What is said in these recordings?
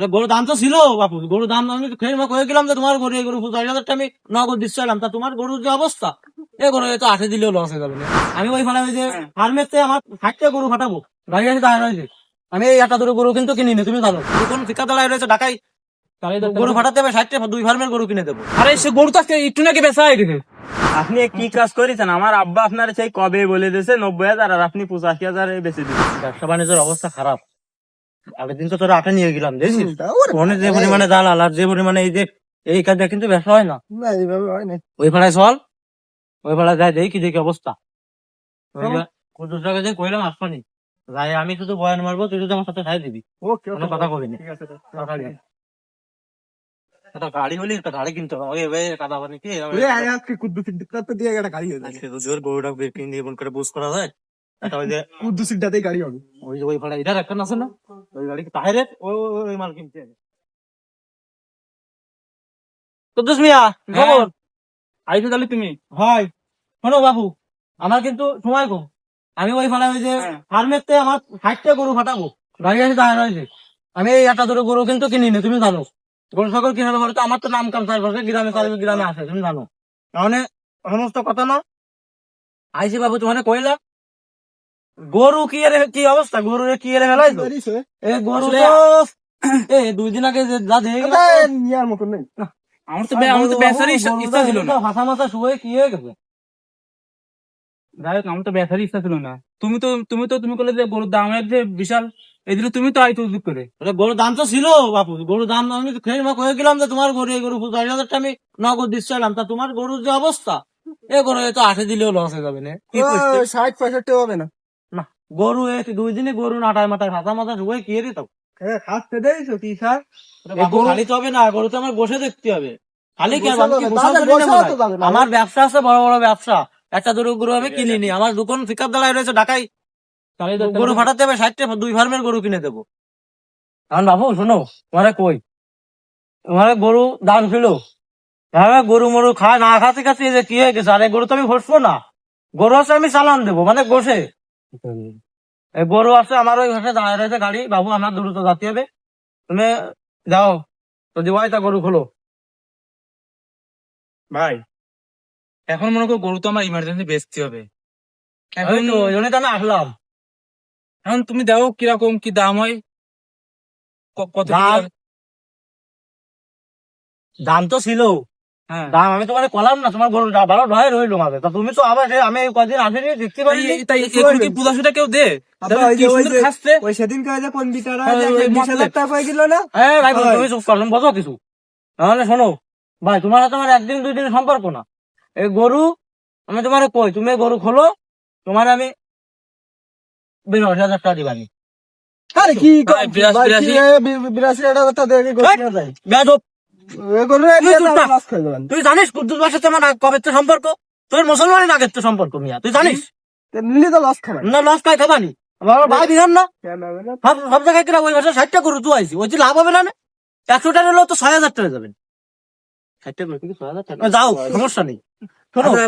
ওরে গরুর দাম তো ছিল বাপু। গরুর দাম আমি খেয়ে কয়ে গেলাম যে তোমার গরু এই গরু চার হাজারটা আমি নগদ দিচ্ছিলাম। তা তোমার গরুর যে অবস্থা? এ গরু তো আঠে দিলেও লস হয়ে যাবে আমি ওই ফলে যে ফার্মেতে আমার ষাটটা গরু ফাটাবো। গাড়ি আছে দাঁড়িয়ে রয়েছে আমি এই একটা দুটো গরু কিন্তু কিনি নি তুমি জানো কোন ফিকা দাঁড়ায় রয়েছে ঢাকায় গরু ফাটাতে হবে ষাটটা দুই ফার্মের গরু কিনে দেবো। আরে সে গরু তো আজকে একটু নাকি বেচা হয়ে গেছে। আপনি কি কাজ করেছেন? আমার আব্বা আপনার সেই কবে বলে দিয়েছে নব্বই হাজার আর আপনি পঁচাশি হাজার বেঁচে দিচ্ছেন ব্যবসা বাণিজ্যের অবস্থা খারাপ। আগের দিন তো তোরা আটে নিয়ে গেলাম দেখছিস? ফোনে যে পরিমাণে দালাল আর যে পরিমাণে এই যে এই কাজে কিন্তু ব্যবসা হয় না। ওই পাড়ায় চল ওই পাড়ায় যাই দেখি দেখি অবস্থা। কুদ্দুস যে কইলাম আসবানি। যাই আমি শুধু বয়ান মারবো তুই শুধু আমার সাথে খাই দিবি। কোনো কথা কবি না একটা গাড়ি হলে একটা গাড়ি কিনতে হবে। ওই ভাই কাদা পানি কি? আজকে তো জোর গরুটা বিক্রি নিয়ে মন করে বুঝ করা যায়। একটা ওই যে ওই যে ওই ভাড়া এটার একটা আছে না ওই গাড়ি তাহের ওই ওই- ওই মাল কিনতে হবে। কুদ্দুস মিয়া খবর? আইছো তাহলে তুমি? হয়। শোনো বাবু আমার কিন্তু সময় কম। আমি ওই ফলে ওই যে ফার্মেতে আমার ষাটটা গরু ফাটাবো। গাড়ি আছে দাঁড়িয়ে রয়েছে আমি এই একটা দুটো গরু কিন্তু কিনি নি তুমি জানো। গরু সকল কিনে দেবো তো আমার তো নাম কাম চারপাশে গ্রামে চারিপাশে গ্রামে আছে তুমি জানো। তাহলে সমস্ত কথা না? আইসি বাবু তোমার কইলা গরু কি এর কি অবস্থা? গরু কি এর ফেলাই তো এ গরু এ দুই দিন আগে যে দেখে আমার তো বে- আমার তো বেচারই ইচ্ছা ছিল না। ভাষা মাথা শুয়ে কি হয়ে গেছে? যাই হোক আমার তো ইচ্ছা ছিল না। তুমি তো তুমি তো তুমি যে গরুর দামের যে বিশাল এদিকে তুমি তো আইতো উদ্যোগ করে। গরুর দাম তো ছিল বাপু। গরুর দাম আমি তো খেয়ে কয়ে গেলাম যে তোমার গরু এই গরু চার হাজারটা আমি নগদ দিচ্ছিলাম। তা তোমার গরুর যে অবস্থা? এ গরু তো আঠে দিলেও লস হয়ে যাবে না? ষাট পঁয়ষট্টি হবে না। গরু এ দুই দিনে গরু নাটায় মাথায় ভাতা মাথা শুয়ে কি খাচ্ছে দেয়ছো কি স্যার খালি তো হবে না গরু তো আমার বসে দেখতে হবে। খালি কি। আমার ব্যবসা আছে বড় বড় ব্যবসা। একটা দুটো গরু আমি কিনিনি আমার দোকান দাঁড়ায় রয়েছে ঢাকায় গরু ফাটাতে হবে ষাটটা দুই ফার্মের গরু কিনে দেবো। এখন বাবু শোনো তোমারে কই? তোমারে গরু দাম ছিল। হ্যাঁ গরু মরু খায় না খাতে খাতে এই যে কি হয়ে গেছে? আরে গরু তো আমি ভরবো না। গরু আছে আমি চালান দেবো মানে বসে এই গরু আছে আমার ওই ঘাটে দাঁড়ায় রয়েছে গাড়ি। বাবু আমার দ্রুত যাতে হবে। তুমি যাও। তো দিবাই তা গরু খোলো। ভাই। এখন মনে করো গরু তো আমার ইমার্জেন্সি বেচতে হবে। এখন ওই আসলাম। এখন তুমি দেখো কীরকম কি দাম হয়? কত দাম? তো ছিল। হ্যাঁ দাম আমি তোমার কলাম না তোমার গরু ভালো নয় রইল মাঝে। তা তুমি তো আবার আমি কদিন আসেনি দেখতে পারি তাই- তাই এখন কেউ দে। ওই কি যে- ওই সুন্দর যে- খাচ্ছে? ওই সেদিন কে পন্ডিতারা ওই- ওই বিশ হাজার টাকা পাই গেল না? হ্যাঁ ভাই হয়। তুমি চুপ করলাম বোঝো কিছু তাহলে শোনো ভাই তোমার সাথে আমার একদিন দুই দিন সম্পর্ক না। এই গরু আমি তোমার কই তুমি গরু খোলো তোমার আমি বিরাশ হাজার টাকা দিবানি আরে কি বিরাশি- বিরাশি। বিরাশি টাকা দেখে যায় তুই জানিস কুদ্দুস ভাষাতে আমার আগ- কবে তো সম্পর্ক? তোর মুসলমানের আগের তো সম্পর্ক মিয়া তুই জানিস? তো নিলে তো লস খাবেন। না লস খাই খাবানি আমার ভাই বিধান না। কেন হবে না? সব জায়গায় কিনা ওই ভাষা ষাটটা গরু তুই আইসি ওই যে লাভ হবে না না? একশো টাকা হলেও তো ছয় হাজার টাকা যাবেন। যাও সমস্যা নেই। আচ্ছা,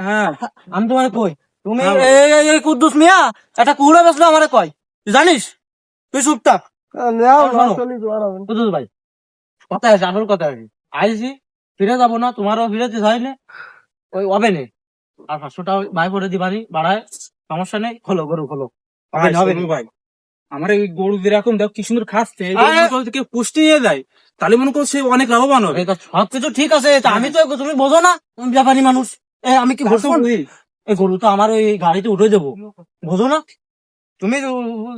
হ্যাঁ। আমি তোমার কই? তুমি হ্যাঁ, এই কুদ্দুস মিয়া একটা কুকুরে বেসলো আমারে কয়? তুই জানিস? তুই চুপ থাক। ভাই কথা আছে আসল কথা আছে। আইসি ফিরে যাব না তোমারও ফিরেতে চাই না? ওই হবে নে আর পাঁচশোটা ভাই করে দিবানি বাড়ায়। সমস্যা নেই খোলো গরু খোলো। হবে ভাই, আমার এই গরু যেরকম দেখো কি সুন্দর খাচ্ছে কেউ পুষ্টি নিয়ে যায় তাহলে মনে করো সে অনেক লাভবান হবে। এই তো সবকিছু ঠিক আছে আমি তো তুমি বোঝো না তুমি ব্যাপারী মানুষ। এ আমি কি বলছো এই গরু তো আমার ওই গাড়িতে উঠে দেবো। বোঝো না? তুমি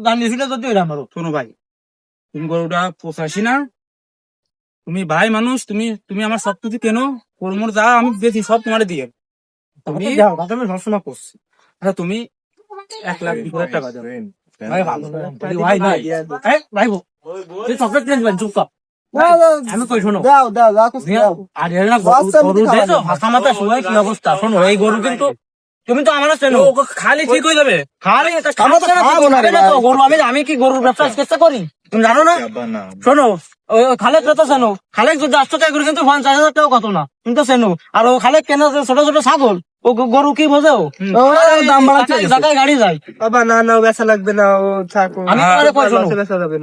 জানিয়ে শুনে যদি এরা মারো শোনো ভাই তুমি গরুটা পোষাসি না তুমি ভাই মানুষ তুমি তুমি আমার সবকিছু কেন? গরু যা আমি বেশি সব তোমার দিয়ে। তুমি তুমি যাও কথা আমি সবসময় করছি। আচ্ছা তুমি এক লাখ বিশ হাজার টাকা দাও। ভাই ভাই ভাই। ভাই বো, তুই চকলেট কিনে দিবেন চুপ কর। দাও, দাও, আমি কই শোনো। দাও দাও দাও কিছু দাও। আর এর না গরু দেখো হাসা মাথা শুয়ে কি অবস্থা? শোনো এই গরু কিন্তু তুমি তো আমার চেনো। খালি ঠিক হয়ে যাবে। খালি তো তো, তো। গরু আমি আমি কি গরুর ব্যবসা চেষ্টা করি? তুমি জানো না? শোনো খালেক তো চেনো। খালেক যদি আসতে চাই করে কিন্তু পঞ্চাশ হাজার টাকা কত না? কিন্তু চেনো। আর ও খালেক কেন ছোট ছোট ছাগল? ও গরু কি বোঝে ও? ও, দাম বাড়াচ্ছে। জায়গায়- গাড়ি যায়। বাবা না না ও বেচা লাগবে না ও থাকো আমি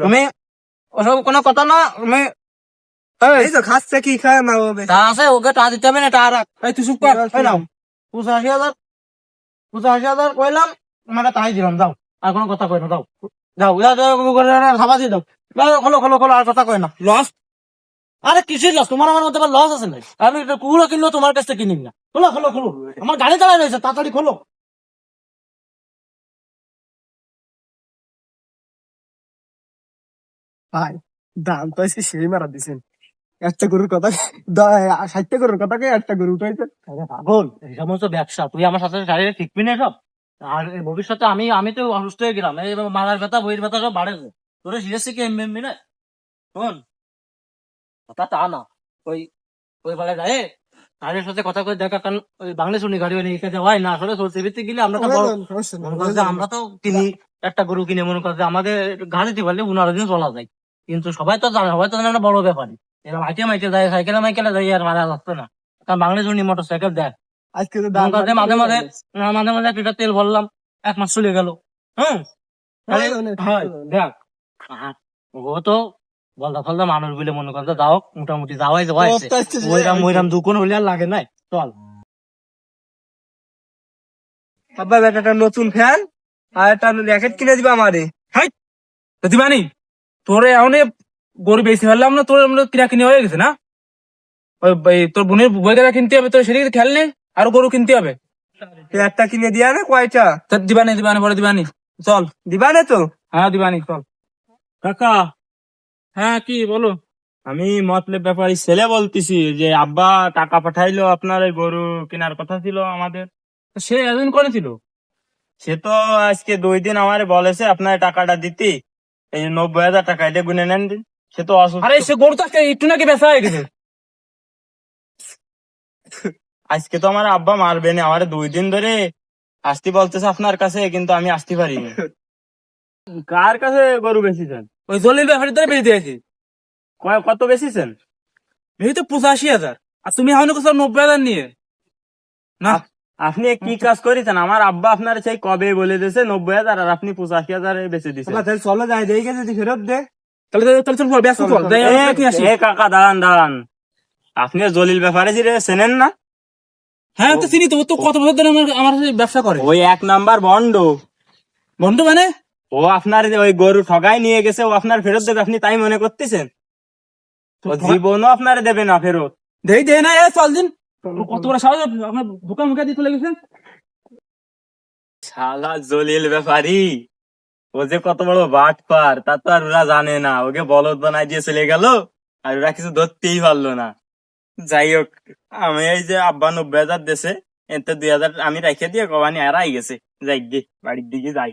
তুমি ওসব কোনো কথা না আমি এই তো খাচ্ছে কি খায় না তা আছে ওকে টা দিতে হবে না টা রাখ। এই তুই চুপ কর। এই নাও। পঁচাশি হাজার পঁচাশি হাজার কইলাম তোমাকে তাই দিলাম দাও আর কোনো কথা কই না যাও যাও যাও দিয়ে দাও। খোলো খোলো খোলো, আর কথা কই না লস আরে কিসের লস তোমার আমার মধ্যে লস আছে নাই আমি এটা কুকুরও কিনলো, তোমার কাছ থেকে কিনিম না। খোলো খোলো খোলো। আমার গাড়ি চালাই রয়েছে, তাড়াতাড়ি খোলো। ভাই দাম তো সেই মারা দিছেন। একটা গরুর কথা ষাটটা গরুর কথা একটা গরু পাগল এই সমস্ত ব্যবসা তুই আমার সাথে শিখবি না সব? আর ভবিষ্যতে আমি আমি তো অসুস্থ হয়ে গেলাম এই মারার ব্যথা বইয়ের ব্যথা সব বাড়েছে। তোরে কি এমবি না শোন কথা তা না। ওই ওই গাড়ির সাথে কথা করে দেখা কারণ ওই বাংলা শুনি গাড়ি নিয়ে এখানে হয় না আসলে চলছে ভিত্তি গেলে আমরা তো আমরা তো কিনি একটা গরু কিনে মনে করছে আমাদের গাড়িতে পারলে পনেরো দিন চলা যায় কিন্তু সবাই তো জানে সবাই তো জানে আমরা বড় ব্যাপারই এরকম হাইটে মাইটে যায় সাইকেলে মাইকেলে যাই আর মারা যাচ্ছে না। কারণ বাংলা শুনি মোটর সাইকেল দেখ আজকে তো দাম মাঝে মাঝে মাঝে মাঝে তেল ভরলাম এক মাস চলে গেল। হ্যাঁ দেখ ও তো বলদা ফলদা মানুষ বলে মনে করতে যাও মোটামুটি যাওয়াই যাওয়াই ওইরাম ওইরাম দুকুন হইলে আর লাগে নাই চল। বাবা একটা নতুন ফ্যান আর একটা র্যাকেট কিনে দিবা আমারে। তো দিবানি তোরে এখন গরু বেশি ফেললাম না তোর আমরা কিনা কিনে হয়ে গেছে না? ওই তোর বোনের বইটা কিনতে হবে তোর সেদিকে খেয়াল নেই? আরও গরু কিনতে হবে? একটা কিনে দিয়া না কয়টা? তা দিবানি দিবানি পরে দিবানি। চল। দিবা না তো? হ্যাঁ দিবানি চল। কাকা হ্যাঁ কি বলো? আমি মতলব ব্যাপারী ছেলে বলতেছি যে আব্বা টাকা পাঠাইলো আপনার এই গরু কেনার কথা ছিল আমাদের। সে এতদিন করেছিল সে তো আজকে দুই দিন আমার বলেছে আপনার টাকাটা দিতে। এই নব্বই হাজার টাকা এটা গুনে নেন দিন। সে তো অসুস্থ। আরে সে গরু তো আজকে একটু নাকি বেচা হয়ে গেছে। আজকে তো আমার আব্বা মারবে না আমার দুই দিন ধরে আসতে বলতেছে আপনার কাছে কিন্তু আমি আসতে পারিনি। কার কাছে গরু বেশিছেন ওই জলিল ব্যাপারে ধরে বেশি দিয়েছি। কত বেশিছেন এই তো পঁচাশি হাজার। আর তুমি এখন কোথাও নব্বই হাজার নিয়ে। না। আপনি কি কাজ করেছেন আমার আব্বা আপনার সেই কবে বলে দিয়েছে নব্বই হাজার আর আপনি পঁচাশি হাজারে বেঁচে দিচ্ছেন তাহলে চলো যাই দেখে যদি ফেরত দে তাহলে তাহলে- চল ব্যস্ত চল। এ কাকা দাঁড়ান দাঁড়ান। আপনি জলিল ব্যাপারে যে চেনেন না? হ্যাঁ তো চিনি তো তো কত বছর ধরে আমার আমার ব্যবসা করে। ওই এক নাম্বার বন্ড বন্ধু মানে? ও আপনার ওই গরু ঠগাই নিয়ে গেছে ও আপনার ফেরত দেবে আপনি তাই মনে করতেছেন? ও জীবনও আপনার দেবে না ফেরত। দেই দে না এ চল দিন। কত বড় সাহস আপনার বোকা মুখে দিয়ে চলে গেছেন শালা জলিল ব্যাপারি। ও যে কত বড় বাট পার তা তো আর ওরা জানে না। ওকে বলদ বানাই দিয়ে চলে গেল, আর ওরা কিছু ধরতেই পারল না। যাই হোক, আমি এই যে আব্বা নব্বই হাজার দেশে, এতে দুই হাজার আমি রেখে দিয়ে কবানি আর আই গেছে। যাই গে বাড়ির দিকে যাই।